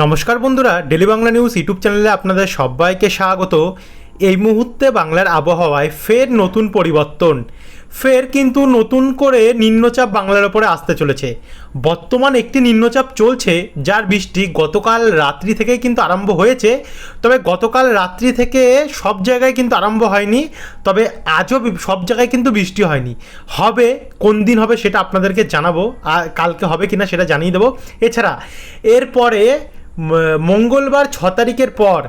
নমস্কার বন্ধুরা, daily Bangla news YouTube চ্যানেলে আপনাদের সবাইকে স্বাগত। এই মুহূর্তে বাংলার আবহাওয়ায় ফের নতুন পরিবর্তন। ফের কিন্তু নতুন করে নিম্নচাপ বাংলার ওপরে আসতে চলেছে। বর্তমান একটি নিম্নচাপ চলছে, যার বৃষ্টি গতকাল রাত্রি থেকেই কিন্তু আরম্ভ হয়েছে। তবে গতকাল রাত্রি থেকে সব জায়গায় কিন্তু আরম্ভ হয়নি, তবে আজও সব জায়গায় কিন্তু বৃষ্টি হয়নি। হবে, কোন দিন হবে সেটা আপনাদেরকে জানাব, আর কালকে হবে কিনা সেটা জানিয়ে দেবো। এছাড়া, এরপরে মঙ্গলবার ছ তারিখের পর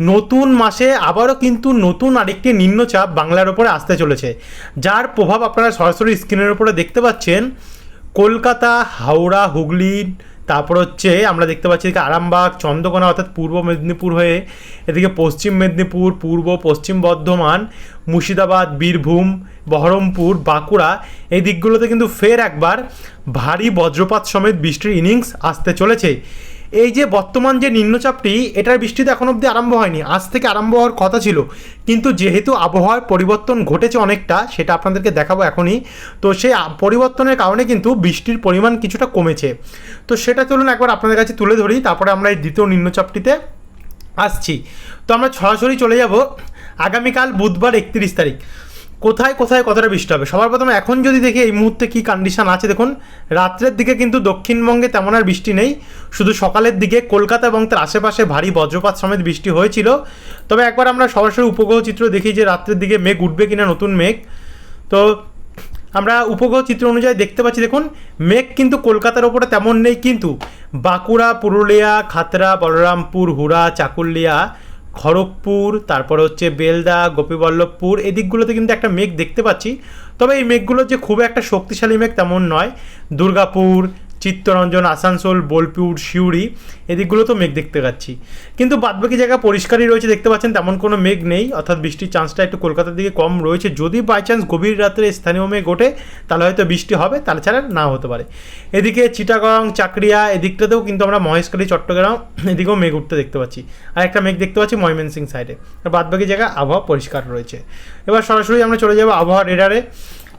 নতুন মাসে আবারও কিন্তু নতুন আরেকটি নিম্নচাপ বাংলার ওপরে আসতে চলেছে। যার প্রভাব আপনারা সরাসরি স্ক্রিনের উপরে দেখতে পাচ্ছেন। কলকাতা, হাওড়া, হুগলি, তারপর হচ্ছে আমরা দেখতে পাচ্ছি এদিকে আরামবাগ, চন্দ্রকোনা অর্থাৎ পূর্ব মেদিনীপুর হয়ে এদিকে পশ্চিম মেদিনীপুর, পূর্ব, পশ্চিম বর্ধমান, মুর্শিদাবাদ, বীরভূম, বহরমপুর, বাঁকুড়া এই দিকগুলোতে কিন্তু ফের একবার ভারী বজ্রপাত সমেত বৃষ্টির ইনিংস আসতে চলেছে। এই যে বর্তমান যে নিম্নচাপটি, এটার বৃষ্টি তো এখন অবধি আরম্ভ হয়নি। আজ থেকে আরম্ভ হওয়ার কথা ছিল। কিন্তু যেহেতু আবহাওয়ার পরিবর্তন ঘটেছে অনেকটা, সেটা আপনাদেরকে দেখাবো এখনই। তো সেই পরিবর্তনের কারণে কিন্তু বৃষ্টির পরিমাণ কিছুটা কমেছে। তো সেটা চলুন একবার আপনাদের কাছে তুলে ধরি, তারপরে আমরা এই দ্বিতীয় নিম্নচাপটিতে আসছি। তো আমরা সরাসরি চলে যাব আগামীকাল বুধবার একত্রিশ তারিখ। কোথায় কোথায় কতটা বৃষ্টি হবে? সবার প্রথমে এখন যদি দেখি এই মুহূর্তে কী কন্ডিশন আছে, দেখুন, রাত্রের দিকে কিন্তু দক্ষিণবঙ্গে তেমন আর বৃষ্টি নেই। শুধু সকালের দিকে কলকাতা এবং তার আশেপাশে ভারী বজ্রপাত সমেত বৃষ্টি হয়েছিল। তবে একবার আমরা সরাসরি উপগ্রহ চিত্র দেখি যে রাত্রের দিকে মেঘ উঠবে কিনা, নতুন মেঘ। তো আমরা উপগ্রহ চিত্র অনুযায়ী দেখতে পাচ্ছি, দেখুন, মেঘ কিন্তু কলকাতার ওপরে তেমন নেই, কিন্তু বাঁকুড়া, পুরুলিয়া খাতড়া বলরামপুর, হুড়া, চাকুলিয়া খড়গপুর, তারপরে হচ্ছে বেলদা, গোপীবল্লভপুর, এই দিকগুলোতে কিন্তু একটা মেঘ দেখতে পাচ্ছি। তবে এই মেঘগুলো যে খুব একটা শক্তিশালী মেঘ তেমন নয়। দুর্গাপুর চিত্তরঞ্জন, আসানসোল, বোলপুর, সিউড়ি, এদিকগুলো তো মেঘ দেখতে পাচ্ছি। কিন্তু বাদবাকি জায়গা পরিষ্কারই রয়েছে, দেখতে পাচ্ছেন তেমন কোনো মেঘ নেই, অর্থাৎ বৃষ্টির চান্সটা একটু কলকাতার দিকে কম রয়েছে। যদি বাই চান্স গভীর রাত্রে স্থানীয় মেঘ ওঠে, তাহলে হয়তো বৃষ্টি হবে তাহলে ছাড়া না হতে পারে। এদিকে চিটাগং, চাকরিয়া, এদিকটাতেও কিন্তু আমরা মহেশখালী, চট্টগ্রাম, এদিকেও মেঘ উঠতে দেখতে পাচ্ছি। আর একটা মেঘ দেখতে পাচ্ছি ময়মনসিং সাইডে আর বাদবাকি জায়গায় আবহাওয়া পরিষ্কার রয়েছে। এবার সরাসরি আমরা চলে যাব আবহাওয়া রেডারে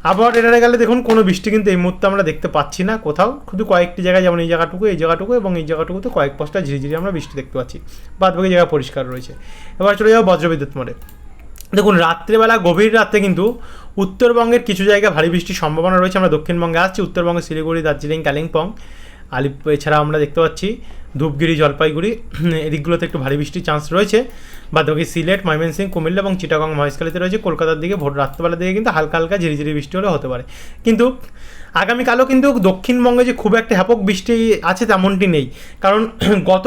আবহাওয়া রেডারে গেলে দেখুন, কোনো বৃষ্টি কিন্তু এই মুহূর্তে আমরা দেখতে পাচ্ছি না কোথাও। শুধু কয়েকটি জায়গায়, যেমন এই জায়গাটুকু এই জায়গাটুকু এবং এই জায়গাটুকুতে কয়েক পশটা ঝিরিঝিরি আমরা বৃষ্টি দেখতে পাচ্ছি। বাদ বাকি জায়গা পরিষ্কার রয়েছে। এবার চলে যাব বজ্রবিদ্যুৎ মোড়ে। দেখুন, রাত্রেবেলা গভীর রাতে কিন্তু উত্তরবঙ্গের কিছু জায়গায় ভারী বৃষ্টির সম্ভাবনা রয়েছে। আমরা দক্ষিণবঙ্গে আসছি উত্তরবঙ্গে শিলিগুড়ি, দার্জিলিং, কালিম্পং আলিপ এছাড়া আমরা দেখতে পাচ্ছি। ধূপগিরি, জলপাইগুড়ি, এদিকগুলোতে একটু ভারী বৃষ্টির চান্স রয়েছে। বাদবাকি সিলেট, ময়মনসিংহ, কুমিল্লা এবং চিটাগং মহেশখালীতে রয়েছে। কলকাতার দিকে ভোর রাত্রবেলা দিকে কিন্তু হালকা হালকা ঝিরিঝিরি বৃষ্টি হলে হতে পারে। কিন্তু আগামীকালও কিন্তু দক্ষিণবঙ্গে যে খুব একটা হ্যাপক বৃষ্টি আছে তেমনটি নেই। কারণ গত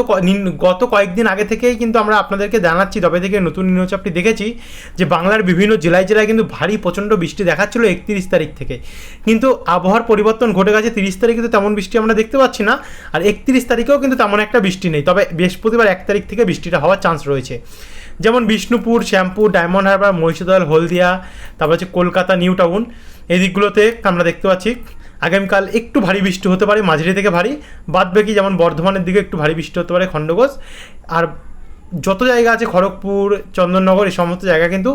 গত কয়েকদিন আগে থেকেই কিন্তু আমরা আপনাদেরকে জানাচ্ছি, তবে থেকে নতুন নিম্নচাপটি দেখেছি, যে বাংলার বিভিন্ন জেলায় জেলায় কিন্তু ভারী প্রচণ্ড বৃষ্টি দেখাচ্ছিল একত্রিশ তারিখ থেকে। কিন্তু আবহাওয়ার পরিবর্তন ঘটে গেছে তিরিশ তারিখে তো তেমন বৃষ্টি আমরা দেখতে পাচ্ছি না, আর একত্রিশ তারিখেও কিন্তু তেমন একটা বৃষ্টি নেই। তবে বৃহস্পতিবার এক তারিখ থেকে বৃষ্টিটা হওয়ার চান্স রয়েছে। যেমন বিষ্ণুপুর, শ্যামপুর, ডায়মন্ড হারবার, মহিষাদল, হলদিয়া, তারপর হচ্ছে কলকাতা, নিউ টাউন। এই দিকগুলোতে আমরা দেখতে পাচ্ছি, আগামীকাল একটু ভারী বৃষ্টি হতে পারে, মাঝারি থেকে ভারী। বাদ বাকি যেমন বর্ধমানের দিকে একটু ভারী বৃষ্টি হতে পারে খণ্ডঘোষ। আর যত জায়গা আছে, খড়গপুর, চন্দননগর, এই সমস্ত জায়গা কিন্তু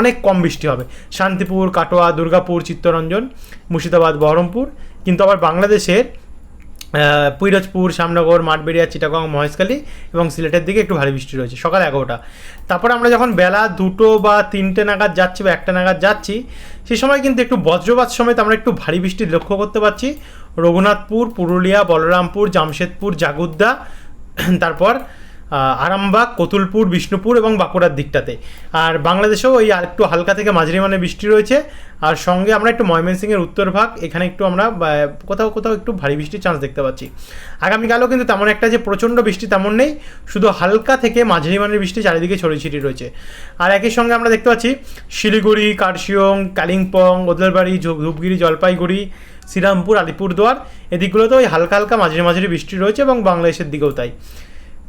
অনেক কম বৃষ্টি হবে। শান্তিপুর, কাটোয়া, দুর্গাপুর, চিত্তরঞ্জন, মুর্শিদাবাদ, বহরমপুর। কিন্তু আবার বাংলাদেশের পিরোজপুর শ্যামনগর মাঠবেড়িয়া, চিটাগং, মহেশখালী এবং সিলেটের দিকে একটু ভারী বৃষ্টি রয়েছে, সকাল এগারোটা। তারপর আমরা যখন বেলা দুটো বা তিনটে নাগাদ যাচ্ছি বা একটা নাগাদ যাচ্ছি, সে সময় কিন্তু একটু বজ্রপাত সমেত আমরা একটু ভারী বৃষ্টি লক্ষ্য করতে পারছি। রঘুনাথপুর, পুরুলিয়া, বলরামপুর, জামশেদপুর, জাগুদ্দা, তারপর আরামবাগ, কতুলপুর, বিষ্ণুপুর এবং বাঁকুড়ার দিকটাতে। আর বাংলাদেশেও ওই একটু হালকা থেকে মাঝারি মানে বৃষ্টি রয়েছে। আর সঙ্গে আমরা একটু ময়মনসিংহের উত্তর ভাগ, এখানে একটু আমরা কোথাও কোথাও একটু ভারী বৃষ্টির চান্স দেখতে পাচ্ছি। আগামীকালও কিন্তু তেমন একটা যে প্রচণ্ড বৃষ্টি তেমন নেই, শুধু হালকা থেকে মাঝারি মানের বৃষ্টি চারিদিকে ছড়িয়ে ছিটিয়ে রয়েছে। আর একই সঙ্গে আমরা দেখতে পাচ্ছি শিলিগুড়ি, কার্শিয়ং, কালিম্পং, ওদলবাড়ি ধূপগিরি, জলপাইগুড়ি, শ্রীরামপুর, আলিপুরদুয়ার এদিকগুলোতে ওই হালকা হালকা মাঝারি মাঝারি বৃষ্টি রয়েছে এবং বাংলাদেশের দিকেও তাই।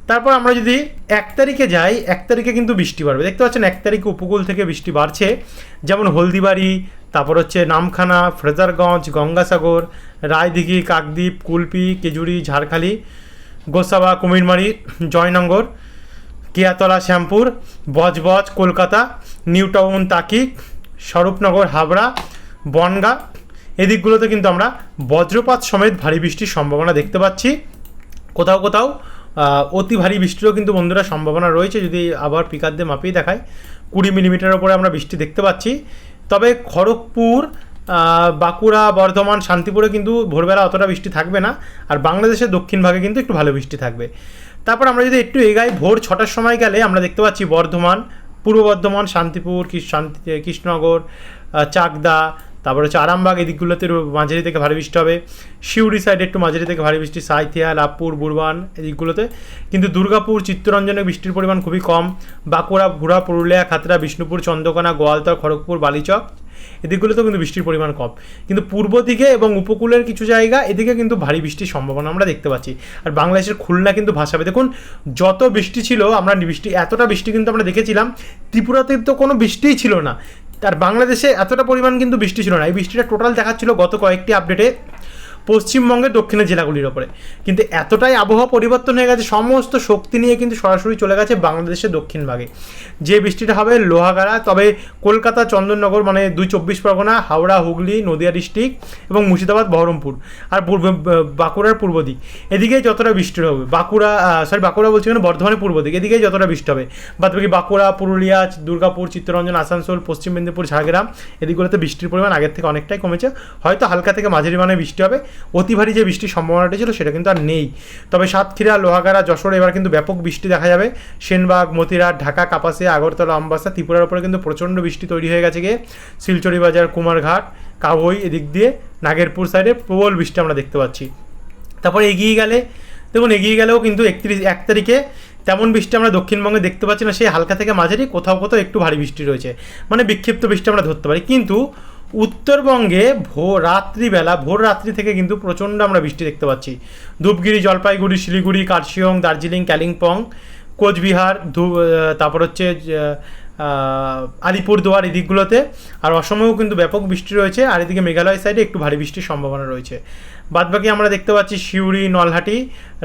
তারপর আমরা যদি এক তারিখে যাই, এক তারিখে কিন্তু বৃষ্টি বাড়বে। দেখতে পাচ্ছেন, এক তারিখে উপকূল থেকে বৃষ্টি বাড়ছে। যেমন হলদিবাড়ি, তারপর হচ্ছে নামখানা, ফ্রেজারগঞ্জ, গঙ্গাসাগর, রায়দিঘি, কাকদ্বীপ, কুলপি, কেজুরি, ঝাড়খালি, গোসাবা, কুমিরমারি, জয়নগর, কিয়াতলা, শ্যামপুর, বজবজ, কলকাতা নিউ টাউন তাকি স্বরূপনগর, হাবড়া, বনগা। এদিকগুলোতে কিন্তু আমরা বজ্রপাত সমেত ভারী বৃষ্টির সম্ভাবনা দেখতে পাচ্ছি। কোথাও কোথাও অতি ভারী বৃষ্টিরও কিন্তু বন্ধুরা সম্ভাবনা রয়েছে যদি আবার পিকার দিয়ে মাপিয়ে দেখায়। কুড়ি মিলিমিটার ওপরে আমরা বৃষ্টি দেখতে পাচ্ছি। তবে খড়গপুর বাঁকুড়া, বর্ধমান, শান্তিপুরে কিন্তু ভোরবেলা অতটা বৃষ্টি থাকবে না। আর বাংলাদেশের দক্ষিণ ভাগে কিন্তু একটু ভালো বৃষ্টি থাকবে। তারপর আমরা যদি একটু এগাই, ভোর ছটার সময় গেলে আমরা দেখতে পাচ্ছি বর্ধমান, পূর্ব বর্ধমান, শান্তিপুর শান্তি কৃষ্ণনগর চাকদা তারপর হচ্ছে আরামবাগ এই দিকগুলোতে মাঝারি থেকে ভারী বৃষ্টি হবে। শিউড়ি সাইডে একটু মাঝারি থেকে ভারী বৃষ্টি, সাইথিয়া লাভপুর বুরবান এই দিকগুলোতে কিন্তু দুর্গাপুর, চিত্তরঞ্জনে বৃষ্টির পরিমাণ খুবই কম। বাঁকুড়া ঘুরা পুরুলিয়া, খাতড়া, বিষ্ণুপুর, চন্দ্রকোনা, গোয়ালতর, খড়গপুর, বালিচক এদিকগুলোতেও কিন্তু বৃষ্টির পরিমাণ কম। কিন্তু পূর্ব দিকে এবং উপকূলের কিছু জায়গা এদিকে কিন্তু ভারী বৃষ্টির সম্ভাবনা আমরা দেখতে পাচ্ছি। আর বাংলাদেশের খুলনা কিন্তু ভাসাবে দেখুন, যত বৃষ্টি ছিল, আমরা বৃষ্টি এতটা বৃষ্টি কিন্তু আমরা দেখেছিলাম। ত্রিপুরাতে তো কোনো বৃষ্টিই ছিল না। আর বাংলাদেশে এতটা পরিমাণ কিন্তু বৃষ্টি ছিল না। এই বৃষ্টিটা টোটাল দেখাচ্ছিল গত কয়েকটি আপডেটে পশ্চিমবঙ্গের দক্ষিণের জেলাগুলির ওপরে। কিন্তু এতটাই আবহাওয়া পরিবর্তন হয়ে গেছে, সমস্ত শক্তি নিয়ে কিন্তু সরাসরি চলে গেছে বাংলাদেশের দক্ষিণ ভাগে। যে বৃষ্টিটা হবে লোহাগাড়া, তবে কলকাতা, চন্দননগর মানে দুই চব্বিশ পরগনা, হাওড়া, হুগলি, নদিয়া ডিস্ট্রিক্ট এবং মুর্শিদাবাদ, বহরমপুর আর পূর্ব বাঁকুড়ার পূর্ব দিক। এদিকে যতটা বৃষ্টি হবে, বাঁকুড়া সরি বাঁকুড়া বলছি কেন বর্ধমানের পূর্ব দিক, এদিকে যতটা বৃষ্টি হবে বাদ বাকি বাঁকুড়া, পুরুলিয়া, দুর্গাপুর, চিত্তরঞ্জন, আসানসোল, পশ্চিম মেদিনীপুর, ঝাড়গ্রাম, এদিকগুলোতে বৃষ্টির পরিমাণ আগের থেকে অনেকটাই কমেছে। হয়তো হালকা থেকে মাঝারি মানে বৃষ্টি হবে অতি ভারী যে বৃষ্টির সম্ভাবনাটা ছিল সেটা কিন্তু আর নেই। তবে সাতক্ষীরা, লোহাগাড়া, যশোর এবার কিন্তু ব্যাপক বৃষ্টি দেখা যাবে। সেনবাগ, মতিরাট, ঢাকা, কাপাসিয়া, আগরতলা আমবাসা ত্রিপুরার উপরে কিন্তু প্রচণ্ড বৃষ্টি তৈরি হয়ে গেছে গিয়ে। শিলচরি বাজার, কুমারঘাট কাবই এদিক দিয়ে নাগেরপুর সাইডে প্রবল বৃষ্টি আমরা দেখতে পাচ্ছি। তারপর এগিয়ে গেলে, দেখুন, এগিয়ে গেলেও কিন্তু একত্রিশ, এক তারিখে তেমন বৃষ্টি আমরা দক্ষিণবঙ্গে দেখতে পাচ্ছি না, সেই হালকা থেকে মাঝারি কোথাও কোথাও একটু ভারী বৃষ্টি রয়েছে। মানে বিক্ষিপ্ত বৃষ্টি আমরা ধরতে পারি। কিন্তু উত্তরবঙ্গে ভোর রাত্রিবেলা, ভোর রাত্রি থেকে কিন্তু প্রচণ্ড আমরা বৃষ্টি দেখতে পাচ্ছি। ধূপগিরি, জলপাইগুড়ি, শিলিগুড়ি, কার্শিয়ং, দার্জিলিং কালিম্পং কোচবিহার তারপর হচ্ছে আলিপুরদুয়ার এই দিকগুলোতে। আর অসমেও কিন্তু ব্যাপক বৃষ্টি রয়েছে। আর এদিকে মেঘালয় সাইডে একটু ভারী বৃষ্টির সম্ভাবনা রয়েছে। বাদবাকি আমরা দেখতে পাচ্ছি সিউড়ি, নলহাটি,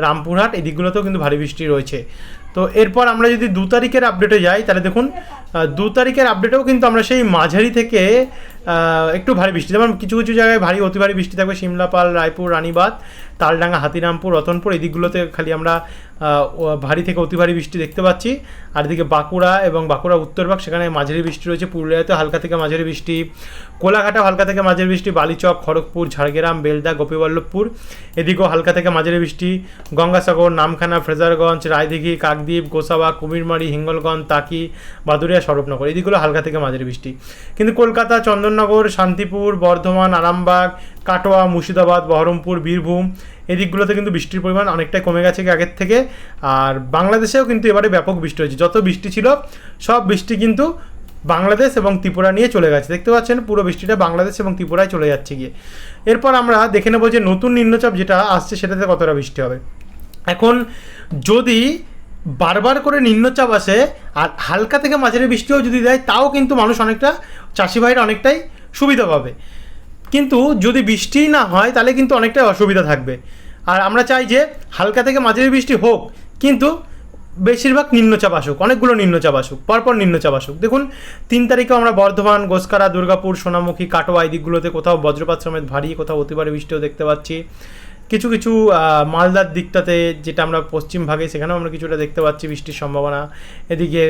রামপুরহাট, এই দিকগুলোতেও কিন্তু ভারী বৃষ্টি রয়েছে। তো এরপর আমরা যদি দু তারিখের আপডেটে যাই, তাহলে দেখুন দু তারিখের আপডেটেও কিন্তু আমরা সেই মাঝারি থেকে একটু ভারী বৃষ্টি। যেমন কিছু কিছু জায়গায় ভারী, অতি ভারী বৃষ্টি থাকবে। সিমলাপাল রায়পুর রানীবাদ তালডাঙ্গা, হাতিরামপুর, রতনপুর এই দিকগুলোতে খালি আমরা ভারী থেকে অতি ভারী বৃষ্টি দেখতে পাচ্ছি। আর এদিকে বাঁকুড়া এবং বাঁকুড়া উত্তরভাগ সেখানে মাঝারি বৃষ্টি রয়েছে। পুরুলিয়াতে হালকা থেকে মাঝারি বৃষ্টি। কোলাঘাটে হালকা থেকে মাঝারি বৃষ্টি। বালিচক, খড়গপুর, ঝাড়গ্রাম, বেলদা, গোপীবল্লভপুর, এদিকেও হালকা থেকে মাঝারি বৃষ্টি। গঙ্গাসাগর, নামখানা, ফ্রেজারগঞ্জ, রায়দিঘি, কাকদ্বীপ, গোসাবা, কুমিরমারি, হিঙ্গলগঞ্জ, তাকি বাদুরিয়া স্বরূপনগর এদিকগুলো হালকা থেকে মাঝারি বৃষ্টি। কিন্তু কলকাতা, চন্দননগর, শান্তিপুর, বর্ধমান, আরামবাগ, কাটোয়া, মুর্শিদাবাদ, বহরমপুর, বীরভূম এদিকগুলোতে কিন্তু বৃষ্টির পরিমাণ অনেকটাই কমে গেছে আগের থেকে। আর বাংলাদেশেও কিন্তু এবারে ব্যাপক বৃষ্টি হয়েছে। যত বৃষ্টি ছিল, সব বৃষ্টি কিন্তু বাংলাদেশ এবং ত্রিপুরা নিয়ে চলে গেছে। দেখতে পাচ্ছেন, পুরো বৃষ্টিটা বাংলাদেশ এবং ত্রিপুরায় চলে যাচ্ছে গিয়ে। এরপর আমরা দেখে নেব যে নতুন নিম্নচাপ যেটা আসছে, সেটাতে কতটা বৃষ্টি হবে। এখন যদি বারবার করে নিম্নচাপ আসে আর হালকা থেকে মাঝারি বৃষ্টিও যদি দেয়, তাও কিন্তু মানুষ অনেকটা চাষি ভাইরা অনেকটাই সুবিধা পাবে। কিন্তু যদি বৃষ্টিই না হয়, তাহলে কিন্তু অনেকটাই অসুবিধা থাকবে। আর আমরা চাই যে হালকা থেকে মাঝারি বৃষ্টি হোক, কিন্তু বেশিরভাগ নিম্নচাপ আসুক, অনেকগুলো নিম্নচাপ আসুক, পরপর নিম্নচাপ আসুক। দেখুন, তিন তারিখে আমরা বর্ধমান, গোসকারা, দুর্গাপুর, সোনামুখী, কাটোয়া, এই দিকগুলোতে কোথাও বজ্রপাত সমেত ভারী, কোথাও অতিবারে বৃষ্টিও দেখতে পাচ্ছি। কিছু কিছু মালদার দিকটাতে যেটা আমরা পশ্চিম ভাগে, সেখানেও আমরা কিছুটা দেখতে পাচ্ছি বৃষ্টির সম্ভাবনা। এদিকে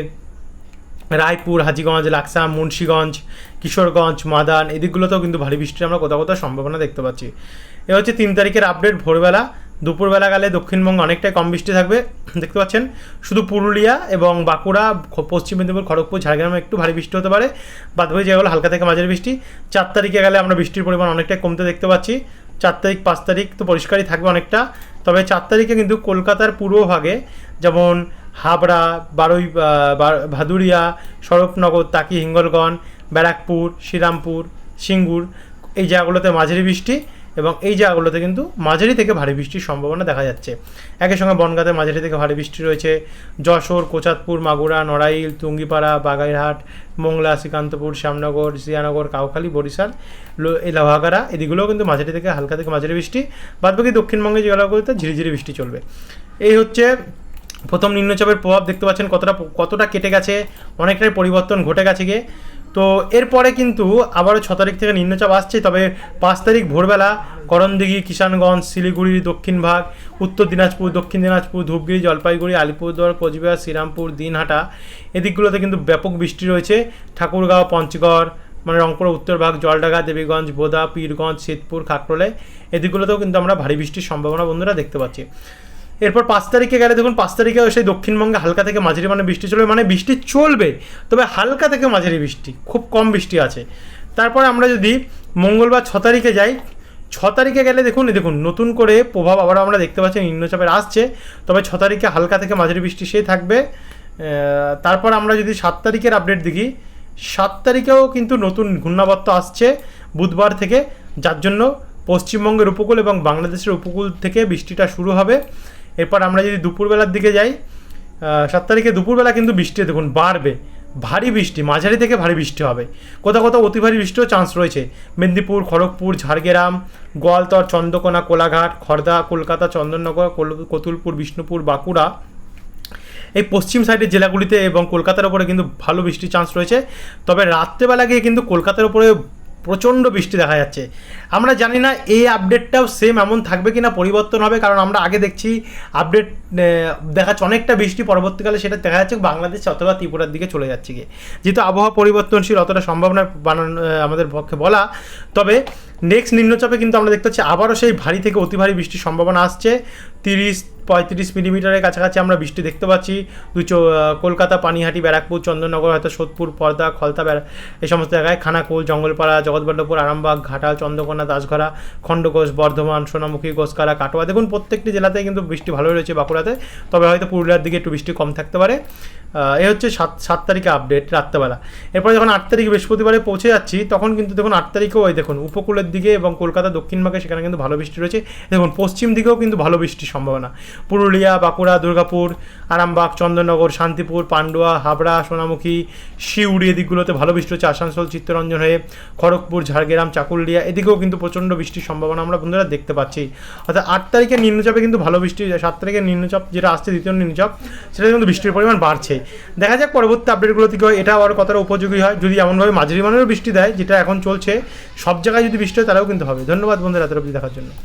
রায়পুর, হাজিগঞ্জ, লাকসাম, মুন্সীগঞ্জ, কিশোরগঞ্জ, মাদান, এদিকগুলোতেও কিন্তু ভারী বৃষ্টির আমরা কোথাও কোথাও সম্ভাবনা দেখতে পাচ্ছি। এ হচ্ছে তিন তারিখের আপডেট ভোরবেলা। দুপুরবেলা গেলে দক্ষিণবঙ্গে অনেকটাই কম বৃষ্টি থাকবে, দেখতে পাচ্ছেন। শুধু পুরুলিয়া এবং বাঁকুড়া পশ্চিম মেদিনীপুর, খড়গপুর, ঝাড়গ্রামে একটু ভারী বৃষ্টি হতে পারে। বাদবাকি জায়গাগুলো হালকা থেকে মাঝারি বৃষ্টি। চার তারিখে গেলে আমরা বৃষ্টির পরিমাণ অনেকটাই কমতে দেখতে পাচ্ছি। চার তারিখ, পাঁচ তারিখ তো পরিষ্কারই থাকবে অনেকটা। তবে চার তারিখে কিন্তু কলকাতার পূর্বভাগে যেমন হাবড়া, বারুই ভাদুরিয়া, স্বরূপনগর, তাকি, হিঙ্গলগঞ্জ, ব্যারাকপুর, শ্রীরামপুর, সিঙ্গুর, এই জায়গাগুলোতে মাঝারি বৃষ্টি। এবং এই জায়গাগুলোতে কিন্তু মাঝারি থেকে ভারী বৃষ্টির সম্ভাবনা দেখা যাচ্ছে। একই সঙ্গে বনগাঁতে মাঝারি থেকে ভারী বৃষ্টি রয়েছে। যশোর কোচাতপুর মাগুরা, নড়াইল, তুঙ্গিপাড়া বাগাইরহাট মোংলা, শ্রীকান্তপুর, শ্যামনগর, জিয়ানগর, কাউখালী, বরিশাল, লো- এই লোহাগাড়া এদিকগুলোও কিন্তু মাঝারি থেকে হালকা থেকে মাঝারি বৃষ্টি। বাদবাকি দক্ষিণবঙ্গে জেলাগুলোতে ঝিরিঝিরি বৃষ্টি চলবে। এই হচ্ছে প্রথম নিম্নচাপের প্রভাব। দেখতে পাচ্ছেন কতটা কতটা কেটে গেছে, অনেকটাই পরিবর্তন ঘটে গেছে গিয়ে তো এরপরে কিন্তু আবারও ছ তারিখ থেকে নিম্নচাপ আসছে, তবে পাঁচ তারিখ ভোরবেলা করণদিঘি, কিষানগঞ্জ, শিলিগুড়ি, দক্ষিণ ভাগ, উত্তর দিনাজপুর, দক্ষিণ দিনাজপুর ধূপগিরি জলপাইগুড়ি, আলিপুরদুয়ার, কোচবিহার, শ্রীরামপুর, দিনহাটা এদিকগুলোতে কিন্তু ব্যাপক বৃষ্টি রয়েছে। ঠাকুরগাঁও, পঞ্চগড় মানে রংপুর, উত্তর ভাগ দেবীগঞ্জ, বোদা, পীরগঞ্জ, শীতপুর, খাকরোলে এদিকগুলোতেও কিন্তু আমরা ভারী বৃষ্টির সম্ভাবনা বন্ধুরা দেখতে পাচ্ছি। এরপর পাঁচ তারিখে গেলে দেখুন, পাঁচ তারিখে সেই দক্ষিণবঙ্গে হালকা থেকে মাঝারি মানে বৃষ্টি চলবে মানে বৃষ্টি চলবে, তবে হালকা থেকে মাঝারি বৃষ্টি, খুব কম বৃষ্টি আছে। তারপর আমরা যদি মঙ্গলবার ছ তারিখে যাই, ছ তারিখে গেলে দেখুন দেখুন, নতুন করে প্রভাব আবার আমরা দেখতে পাচ্ছি, নিম্নচাপের আসছে, তবে ছ তারিখে হালকা থেকে মাঝারি বৃষ্টি সে থাকবে। তারপর আমরা যদি সাত তারিখের আপডেট দেখি, সাত তারিখেও কিন্তু নতুন ঘূর্ণাবর্ত আসছে বুধবার থেকে, যার জন্য পশ্চিমবঙ্গের উপকূল এবং বাংলাদেশের উপকূল থেকে বৃষ্টিটা শুরু হবে। এরপর আমরা যদি দুপুরবেলার দিকে যাই সাত তারিখে দুপুরবেলা কিন্তু বৃষ্টি, দেখুন, বাড়বে। ভারী বৃষ্টি, মাঝারি থেকে ভারী বৃষ্টি হবে। কোথাও কোথাও অতি ভারী বৃষ্টিরও চান্স রয়েছে। মেদিনীপুর, খড়গপুর, ঝাড়গ্রাম, গোয়ালতর, চন্দ্রকোনা, কোলাঘাট খড়দা কলকাতা, চন্দননগর কতুলপুর, বিষ্ণুপুর, বাঁকুড়া। এই পশ্চিম সাইডের জেলাগুলিতে এবং কলকাতার উপরে কিন্তু ভালো বৃষ্টির চান্স রয়েছে। তবে রাত্রেবেলা গিয়ে কিন্তু কলকাতার উপরে প্রচণ্ড বৃষ্টি দেখা যাচ্ছে। আমরা জানি না এই আপডেটটাও সেম এমন থাকবে কি না পরিবর্তন হবে, কারণ আমরা আগে দেখছি আপডেট দেখাচ্ছে অনেকটা বৃষ্টি পরবর্তীকালে, সেটা দেখা যাচ্ছে বাংলাদেশ অথবা ত্রিপুরার দিকে চলে যাচ্ছে গিয়ে। যেহেতু আবহাওয়া পরিবর্তনশীল, অতটা সম্ভাবনা বানানো আমাদের পক্ষে বলা। তবে নেক্সট নিম্নচাপে কিন্তু আমরা দেখতে পাচ্ছি, আবারও সেই ভারী থেকে অতি ভারী বৃষ্টির সম্ভাবনা আসছে। তিরিশ, পঁয়ত্রিশ মিলিমিটারের কাছাকাছি আমরা বৃষ্টি দেখতে পাচ্ছি। চো- কলকাতা, পানিহাটি, ব্যারাকপুর চন্দননগর হয়তো সোদপুর, পর্দা, খলতা এই সমস্ত জায়গায় খানাকুল, জঙ্গলপাড়া, জগৎবল্লভপুর, আরামবাগ, ঘাটাল, চন্দ্রকোনা, দাসঘরা, খণ্ডঘোষ, বর্ধমান, সোনামুখী গোসকারা কাটোয়া। দেখুন, প্রত্যেকটি জেলাতে কিন্তু বৃষ্টি ভালো রয়েছে বাঁকুড়াতে, তবে হয়তো পুরুলিয়ার দিকে একটু বৃষ্টি কম থাকতে পারে। এ হচ্ছে সাত সাত তারিখে আপডেট রাত্রেবেলা। এরপরে যখন আট তারিখ বৃহস্পতিবারে পৌঁছে যাচ্ছি, তখন কিন্তু দেখুন, আট তারিখেও ওই দেখুন, উপকূলের দিকে এবং কলকাতা দক্ষিণ ভাগে সেখানে কিন্তু ভালো বৃষ্টি রয়েছে। দেখুন, পশ্চিম দিকেও কিন্তু ভালো বৃষ্টির সম্ভাবনা। পুরুলিয়া, বাঁকুড়া, দুর্গাপুর, আরামবাগ, চন্দননগর, শান্তিপুর, পান্ডুয়া, হাবড়া, সোনামুখী, শিউড়ি এদিকগুলোতে ভালো বৃষ্টি হচ্ছে। আসানসোল, চিত্তরঞ্জন হয়ে খড়গপুর, ঝাড়গ্রাম, চাকুলিয়া এদিকেও কিন্তু প্রচণ্ড বৃষ্টির সম্ভাবনা আমরা বন্ধুরা দেখতে পাচ্ছি। অর্থাৎ আট তারিখের নিম্নচাপে কিন্তু ভালো বৃষ্টি সাত তারিখের নিম্নচাপ যেটা আসছে, দ্বিতীয় নিম্নচাপ, সেটা কিন্তু বৃষ্টির পরিমাণ বাড়ছে। দেখা যাক পরবর্তী আপডেটগুলো থেকে হয়। এটা আবার কতটা উপযোগী হয়। যদি এমনভাবে মাঝারি মানেরও বৃষ্টি দেয়, যেটা এখন চলছে, সব জায়গায় যদি বৃষ্টি হয় তারাও কিন্তু হবে। ধন্যবাদ বন্ধুরা এত অবধি দেখার জন্য।